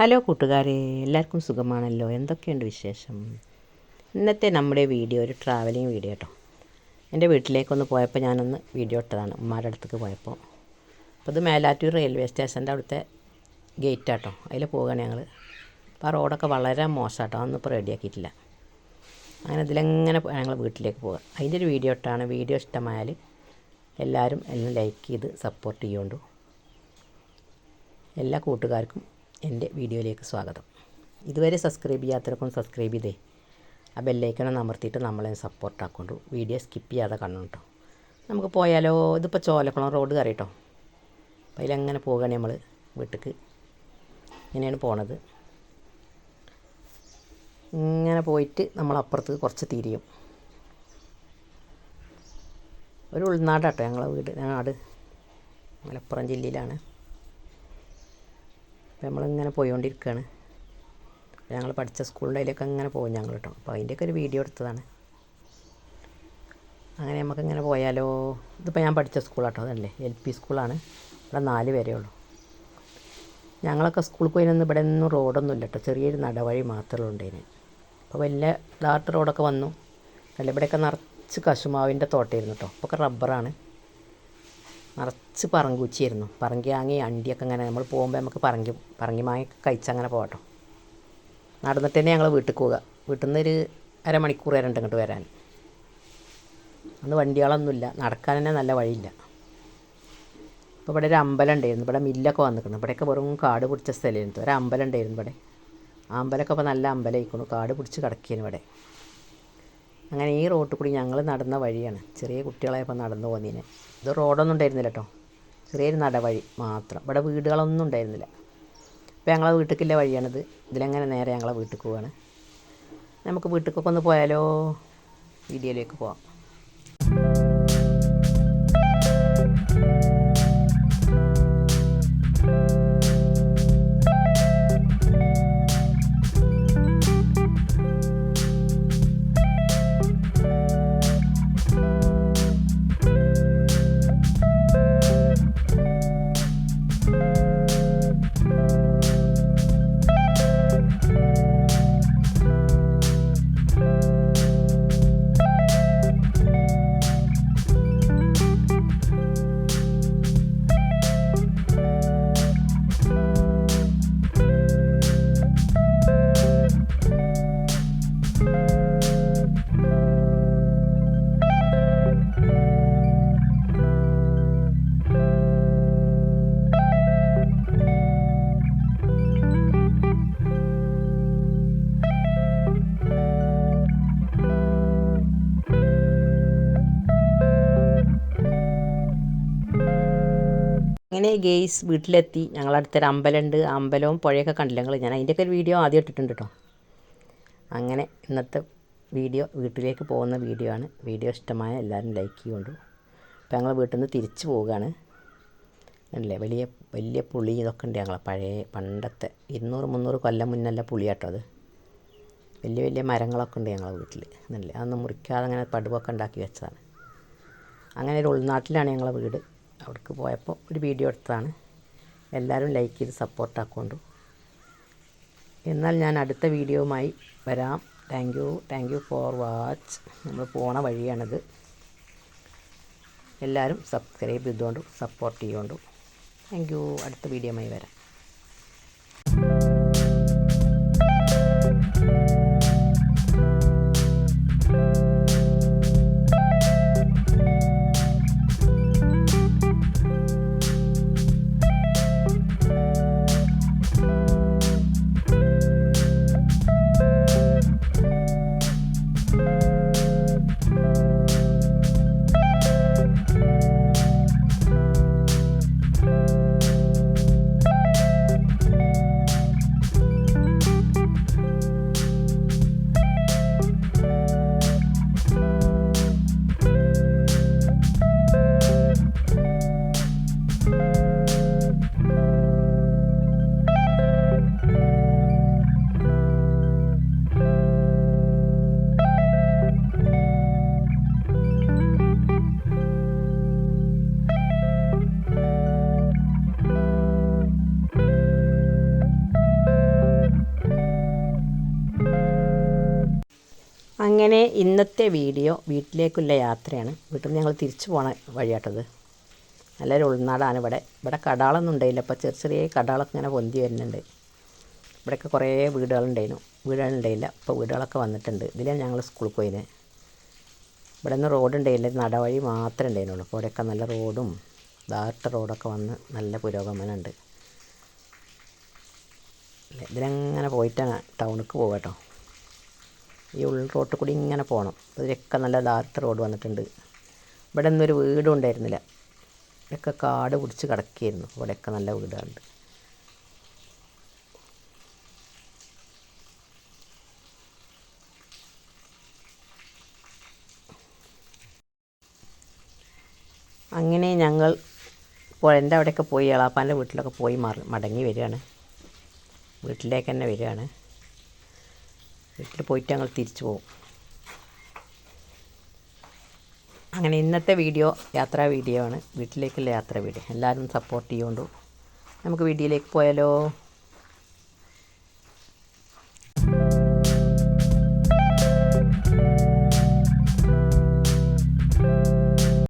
Hello കൂട്ടുകാരെ എല്ലാവർക്കും സുഖമാണല്ലോ? എന്തൊക്കെയുണ്ട് വിശേഷം? ഇന്നത്തെ നമ്മുടെ വീഡിയോ ഒരു ട്രാവലിംഗ് വീഡിയോ കേട്ടോ എന്റെ വീട്ടിലേക്കൊന്ന് പോയപ്പോൾ ഞാനൊന്ന് വീഡിയോ ഇട്ടതാണ് ഉമ്മാരുടെ അടുത്തേക്ക് പോയപ്പോൾ. അപ്പോൾ ഇത് മേലാറ്റൂർ റെയിൽവേ സ്റ്റേഷന്റെ അവിടുത്തെ ഗേറ്റ് ആട്ടോ അതിൽ പോവുകയാണ് ഞങ്ങൾ അപ്പോൾ ആ റോഡൊക്കെ വളരെ മോശമാട്ടോ അതൊന്നും ഇപ്പോൾ റെഡിയാക്കിയിട്ടില്ല അങ്ങനെ ഇതിലെങ്ങനെ ഞങ്ങൾ വീട്ടിലേക്ക് പോകുക അതിന്റെ ഒരു വീഡിയോ ഇട്ടാണ്. വീഡിയോ ഇഷ്ടമായാൽ എല്ലാവരും എല്ലാം ലൈക്ക് ചെയ്ത് സപ്പോർട്ട് ചെയ്യുകൊണ്ടു എല്ലാ കൂട്ടുകാർക്കും എന്റെ വീഡിയോയിലേക്ക് സ്വാഗതം. ഇതുവരെ സബ്സ്ക്രൈബ് ചെയ്യാത്തവർക്കും സബ്സ്ക്രൈബ് ചെയ്തേ. ആ ബെല്ലൈക്കണം അമർത്തിയിട്ട് നമ്മളെ സപ്പോർട്ട് ആക്കൊണ്ടു. വീഡിയോ സ്കിപ്പ് ചെയ്യാതെ കാണണം കേട്ടോ നമുക്ക് പോയാലോ? ഇതിപ്പോൾ ചോലക്കുളം റോഡ് കയറി കേട്ടോ അപ്പോൾ അതിലങ്ങനെ പോകുകയാണ് നമ്മൾ വീട്ടിലേക്ക് ഇങ്ങനെയാണ് പോണത്. ഇങ്ങനെ പോയിട്ട് നമ്മൾ അപ്പുറത്ത് കുറച്ച് തിരിയും. ഒരു ഉൾനാടാട്ടോ ഞങ്ങളെ വീട്. നാട്. മലപ്പുറം ജില്ലയിലാണ്. അപ്പോൾ നമ്മളിങ്ങനെ പോയിക്കൊണ്ടിരിക്കുകയാണ് ഞങ്ങൾ പഠിച്ച സ്കൂളിന്റെ അതിലൊക്കെ ഇങ്ങനെ പോകും ഞങ്ങൾ കേട്ടോ അപ്പോൾ അതിന്റെയൊക്കെ ഒരു വീഡിയോ എടുത്തതാണ്. അങ്ങനെ നമുക്കിങ്ങനെ പോയാലോ? ഇതിപ്പോൾ ഞാൻ പഠിച്ച സ്കൂളാട്ടോ അതല്ലേ? എൽ പി സ്കൂളാണ്. ഇവിടെ നാല് പേരേ ഉള്ളൂ. ഞങ്ങളൊക്കെ സ്കൂളിൽ പോയിരുന്ന ഇവിടെ ഒന്നും റോഡൊന്നും ഇല്ല കേട്ടോ ചെറിയൊരു നടവഴി മാത്രമേ ഉണ്ടേന് അപ്പോൾ വലിയ ഡാർട്ട് റോഡൊക്കെ വന്നു. അല്ല ഇവിടെയൊക്കെ നിറച്ച് കശുമാവിന്റെ തോട്ടമായിരുന്നു കേട്ടോ അപ്പോൾ റബ്ബറാണ്. നിറച്ച് പറങ്കൂച്ചിയായിരുന്നു. പറങ്കിയാങ്ങി അണ്ടിയൊക്കെ ഇങ്ങനെ നമ്മൾ പോകുമ്പോൾ നമുക്ക് പറങ്കി പറങ്കി മാങ്ങ കഴിച്ചങ്ങനെ പോകട്ടോ നടന്നിട്ട് തന്നെ ഞങ്ങൾ വീട്ടിൽ പോവുക. വീട്ടിൽ നിന്ന് ഒരു അരമണിക്കൂർ വരെ ഉണ്ട് ഇങ്ങോട്ട് വരാൻ. അന്ന് വണ്ടികളൊന്നുമില്ല. നടക്കാൻ തന്നെ നല്ല വഴിയില്ല. ഇപ്പോൾ ഇവിടെ ഒരു അമ്പലം ഉണ്ടായിരുന്നു. ഇവിടെ മില്ലൊക്കെ വന്നിട്ടുണ്ട് ഇവിടെയൊക്കെ വെറും കാട് പിടിച്ച സ്ഥലമായിരുന്നു. ഒരു അമ്പലം ഉണ്ടായിരുന്നു ഇവിടെ. അമ്പലമൊക്കെ ഇപ്പോൾ നല്ല അമ്പലമായിക്കുന്നു കാട് പിടിച്ച് കിടക്കിയാണ് ഇവിടെ. അങ്ങനെ ഈ റോട്ടിൽ കൂടി ഞങ്ങൾ നടന്ന വഴിയാണ്. ചെറിയ കുട്ടികളായപ്പോൾ നടന്നു പോകുന്നതിന് ഇത് റോഡൊന്നും ഉണ്ടായിരുന്നില്ല കേട്ടോ ചെറിയൊരു നടവഴി മാത്രം. ഇവിടെ വീടുകളൊന്നും ഉണ്ടായിരുന്നില്ല. അപ്പോൾ ഞങ്ങളെ വീട്ടിലേക്കുള്ള വഴിയാണിത്. ഇതിലെങ്ങനെ നേരെ ഞങ്ങളെ വീട്ടിൽ പോവാണ്. നമുക്ക് വീട്ടിലേക്കൊക്കെ ഒന്ന് പോയാലോ? വീഡിയോയിലേക്ക് പോവാം. അങ്ങനെ ഗെയ്സ് വീട്ടിലെത്തി? ഞങ്ങളടുത്തൊരു അമ്പലമുണ്ട് അമ്പലവും പുഴയൊക്കെ കണ്ടില്ല ഞങ്ങൾ ഞാൻ അതിന്റെയൊക്കെ ഒരു വീഡിയോ ആദ്യം ഇട്ടിട്ടുണ്ട് കേട്ടോ അങ്ങനെ ഇന്നത്തെ വീഡിയോ വീട്ടിലേക്ക് പോകുന്ന വീഡിയോ ആണ്. വീഡിയോ ഇഷ്ടമായ എല്ലാവരും ലൈക്ക് ചെയ്യുകൊണ്ടു അപ്പോൾ ഞങ്ങൾ വീട്ടിൽ നിന്ന് തിരിച്ചു പോവുകയാണ്. അല്ലേ വലിയ വലിയ പുളി ഇതൊക്കെ ഉണ്ട് ഞങ്ങളെ പഴയ പണ്ടത്തെ ഇരുന്നൂറ് മുന്നൂറ് കൊല്ലം മുന്നല്ല പുളിയാട്ടോ അത്. വലിയ വലിയ മരങ്ങളൊക്കെ ഉണ്ട് ഞങ്ങളെ വീട്ടിൽ എന്നല്ലേ അതൊന്നും മുറിക്കാതെ അങ്ങനെ പടുവൊക്കെ ഉണ്ടാക്കി വെച്ചതാണ്. അങ്ങനെ ഒരു ഉൾനാട്ടിലാണ് ഞങ്ങളെ വീട്. അവിടേക്ക് പോയപ്പോൾ ഒരു വീഡിയോ എടുത്തതാണ്. എല്ലാവരും ലൈക്ക് ചെയ്ത് സപ്പോർട്ടാക്കൊണ്ടു എന്നാൽ ഞാൻ അടുത്ത വീഡിയോവുമായി വരാം. Thank you thank you for watch നമ്മൾ പോണ വഴിയാണിത്. എല്ലാവരും സബ്സ്ക്രൈബ് ചെയ്തുകൊണ്ടും സപ്പോർട്ട് ചെയ്യുകൊണ്ടും താങ്ക് യു അടുത്ത വീഡിയോമായി വരാം. അങ്ങനെ ഇന്നത്തെ വീഡിയോ വീട്ടിലേക്കുള്ള യാത്രയാണ്. വീട്ടിൽ നിന്ന് ഞങ്ങൾ തിരിച്ചു പോണ വഴിയാട്ടത്. നല്ലൊരു ഉൾനാടാണ് ഇവിടെ. ഇവിടെ കടാളൊന്നും ഉണ്ടായില്ല. അപ്പോൾ ചെറിയ ചെറിയ കടാളൊക്കെ ഇങ്ങനെ പൊന്തി വരുന്നുണ്ട്. ഇവിടെയൊക്കെ കുറേ വീടുകളുണ്ടായിരുന്നു. വീടുകളുണ്ടായില്ല. ഇപ്പോൾ വീടുകളൊക്കെ വന്നിട്ടുണ്ട്. ഇതിലാണ് ഞങ്ങൾ സ്കൂളിൽ പോയിന്. ഇവിടെ നിന്ന് റോഡ് ഉണ്ടായില്ല. നടവഴി മാത്രമേ ഉണ്ടായിരുന്നുള്ളൂ. അപ്പോൾ ഇവിടെയൊക്കെ നല്ല റോഡും ദാർട്ട റോഡൊക്കെ വന്ന് നല്ല പുരോഗമനമുണ്ട്. ഇതിലങ്ങനെ പോയിട്ടാണ് ടൗണിലേക്ക് പോകാം കേട്ടോ. ഈ ഉൾ കൂടി ഇങ്ങനെ പോകണം. ഇതിലൊക്കെ നല്ല ധാർത്ത റോഡ് വന്നിട്ടുണ്ട്. ഇവിടെ ഒന്നും ഒരു വീടും ഉണ്ടായിരുന്നില്ല. ഇതൊക്കെ കാട് പിടിച്ച് കിടക്കുകയായിരുന്നു. ഇവിടെയൊക്കെ നല്ല വീടുകളുണ്ട് അങ്ങനെ ഞങ്ങൾ പുഴന്റെ അവിടെയൊക്കെ പോയി എളാപ്പാന്റെ വീട്ടിലൊക്കെ പോയി മറി മടങ്ങി വരികയാണ്. വീട്ടിലേക്ക് തന്നെ വരികയാണ്. വീട്ടിൽ പോയിട്ട് ഞങ്ങൾ തിരിച്ചു പോകും. അങ്ങനെ ഇന്നത്തെ വീഡിയോ യാത്രാ വീഡിയോ ആണ്. വീട്ടിലേക്കുള്ള യാത്രാ വീഡിയോ. എല്ലാവരും സപ്പോർട്ട് ചെയ്യുകൊണ്ടു നമുക്ക് വീഡിയോയിലേക്ക് പോയാലോ?